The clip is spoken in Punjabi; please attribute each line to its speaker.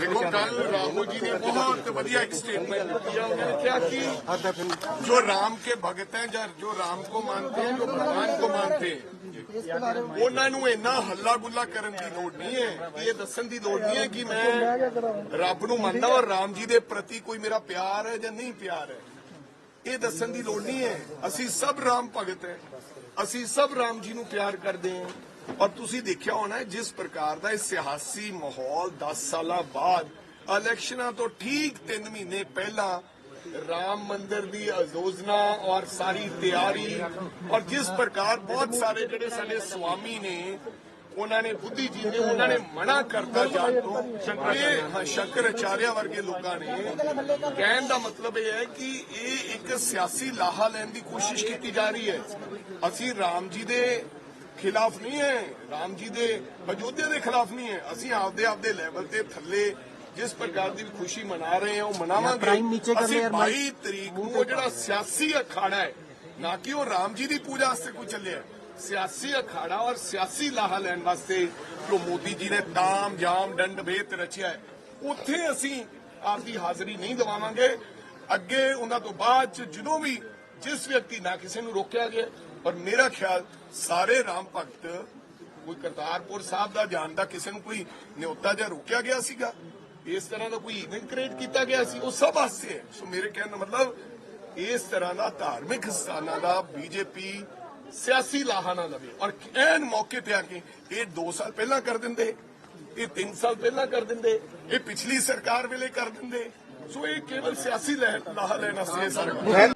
Speaker 1: ਦੇਖੋ ਕੱਲ ਰਾਹੁਲ ਜੀ ਨੇ ਬਹੁਤ ਵਧੀਆ ਇੱਕ ਸਟੇਟਮੈਂਟ ਦਿੱਤੀ ਆ। ਉਹਨਾਂ ਕਿਹਾ ਕਿ ਜੋ ਰਾਮ ਕੇ ਭਗਤ ਹੈ ਜਾਂ ਜੋ ਰਾਮ ਕੋ ਮੰਨਤੇ ਹੈ ਜੋ ਭਗਵਾਨ ਕੋ ਮੰਨਤੇ ਹੈ ਉਹਨਾਂ ਨੂੰ ਇੰਨਾ ਹੱਲਾ ਗੁੱਲਾ ਕਰਨ ਦੀ ਲੋੜ ਨਹੀਂ ਹੈ ਕਿ ਇਹ ਦੱਸਣ ਦੀ ਲੋੜ ਨਹੀਂ ਹੈ ਕਿ ਮੈਂ ਰੱਬ ਨੂੰ ਮੰਨਦਾ ਔਰ ਰਾਮ ਜੀ ਦੇ ਪ੍ਰਤੀ ਕੋਈ ਮੇਰਾ ਪਿਆਰ ਹੈ ਜਾਂ ਨਹੀਂ ਪਿਆਰ ਹੈ। ਇਹ ਦੱਸਣ ਦੀ ਲੋੜ ਨਹੀਂ ਹੈ। ਅਸੀਂ ਸਭ ਰਾਮ ਭਗਤ ਹੈ। ਅਸੀਂ ਸਭ ਰਾਮ ਜੀ ਨੂੰ ਪਿਆਰ ਕਰਦੇ ਹਾਂ। ਔਰ ਤੁਸੀਂ ਦੇਖਿਆ ਹੋਣਾ ਜਿਸ ਪ੍ਰਕਾਰ ਦਾ ਇਹ ਸਿਆਸੀ ਮਾਹੌਲ 10 ਸਾਲਾਂ ਬਾਅਦ, ਇਲੈਕਸ਼ਨਾਂ ਤੋਂ ਠੀਕ 3 ਮਹੀਨੇ ਪਹਿਲਾਂ ਰਾਮ ਮੰਦਿਰ ਦੀ ਆਯੋਜਨਾ ਔਰ ਸਾਰੀ ਤਿਆਰੀ, ਔਰ ਜਿਸ ਪ੍ਰਕਾਰ ਬਹੁਤ ਸਾਰੇ ਜਿਹੜੇ ਸਾਡੇ ਸਵਾਮੀ ਨੇ ਉਹਨਾਂ ਨੇ ਬੁੱਧੀ ਜੀ ਨੇ ਉਹਨਾਂ ਨੇ ਮਨਾ ਕਰਤਾ ਜਾਣ ਤੋਂ। ਸ਼ੰਕਰ ਆਚਾਰਿਆ ਵਰਗੇ ਲੋਕਾਂ ਨੇ। ਕਹਿਣ ਦਾ ਮਤਲਬ ਇਹ ਹੈ ਕਿ ਇਹ ਇੱਕ ਸਿਆਸੀ ਲਾਹਾ ਲੈਣ ਦੀ ਕੋਸ਼ਿਸ਼ ਕੀਤੀ ਜਾ ਰਹੀ ਹੈ। ਅਸੀਂ ਰਾਮ ਜੀ ਦੇ ਖਿਲਾਫ ਨਹੀਂ ਹੈ ਰਾਮ ਜੀ ਦੇ ਅਯੋਧਿਆ ਦੇ ਖਿਲਾਫ ਨਹੀਂ ਹੈ। ਅਸੀਂ ਆਪਦੇ ਆਪਦੇ ਲੈਵਲ ਤੇ ਥੱਲੇ ਜਿਸ ਪ੍ਰਕਾਰ ਦੀ ਖੁਸ਼ੀ ਮਨਾ ਰਹੇ ਹਾਂ ਉਹ ਮਨਾਵਾਂਗੇ। ਅਸੀਂ
Speaker 2: ਲਿਆ ਯਾਰ
Speaker 1: 22 ਤਰੀਕ ਨੂੰ ਉਹ ਜਿਹੜਾ ਸਿਆਸੀ ਅਖਾੜਾ ਹੈ ਨਾ ਕਿ ਉਹ ਰਾਮ ਜੀ ਦੀ ਪੂਜਾ ਵਾਸਤੇ ਕੋਈ ਚੱਲਿਆ। ਸਿਆਸੀ ਅਖਾੜਾ ਔਰ ਸਿਆਸੀ ਲਾਹਾ ਲੈਣ ਵਾਸਤੇ ਜੋ ਮੋਦੀ ਜੀ ਨੇ ਤਾਮ ਜਾਮ ਡੰਡ ਭੇਤ ਰਚਿਆ ਹੈ, ਉੱਥੇ ਅਸੀਂ ਆਪਦੀ ਹਾਜ਼ਰੀ ਨਹੀਂ ਦਵਾਵਾਂਗੇ। ਅੱਗੇ ਉਹਨਾਂ ਤੋਂ ਬਾਅਦ ਚ ਜਦੋਂ ਵੀ ਜਿਸ ਵਿਅਕਤੀ ਨਾ ਕਿਸੇ ਨੂੰ ਰੋਕਿਆ ਗਿਆ ਔਰ ਮੇਰਾ ਖਿਆਲ ਸਾਰੇ ਰਾਮ ਭਗਤ, ਕੋਈ ਕਰਤਾਰਪੁਰ ਸਾਹਿਬ ਦਾ, ਜਾਣ ਦਾ ਕਿਸੇ ਨੂੰ ਕੋਈ ਨਿਯੋਤਾ ਜਾਂ ਰੋਕਿਆ ਗਿਆ ਸੀਗਾ, ਇਸ ਤਰ੍ਹਾਂ ਦਾ ਕੋਈ ਇਵੈਂਟ ਕ੍ਰੀਏਟ ਕੀਤਾ ਗਿਆ ਸੀ, ਉਹ ਸਭ ਵਾਸਤੇ ਸੋ ਮੇਰੇ ਕਹਿਣ ਦਾ ਮਤਲਬ, ਇਸ ਤਰ੍ਹਾਂ ਦਾ ਧਾਰਮਿਕ ਸਥਾਨਾਂ ਦਾ ਬੀਜੇਪੀ ਸਿਆਸੀ ਲਾਹਾ ਨਾ ਲਵੇ। ਔਰ ਐਨ ਮੌਕੇ ਤੇ ਆ ਕੇ ਇਹ 2 ਸਾਲ ਪਹਿਲਾਂ ਕਰ ਦਿੰਦੇ, ਇਹ 3 ਸਾਲ ਪਹਿਲਾਂ ਕਰ ਦਿੰਦੇ, ਇਹ ਪਿਛਲੀ ਸਰਕਾਰ ਵੇਲੇ ਕਰ ਦਿੰਦੇ। ਸੋ ਇਹ ਕੇਵਲ ਸਿਆਸੀ ਲਾਹਾ ਲੈਣਾ ਵਾਸਤੇ ਇਹ ਸਾਰਾ।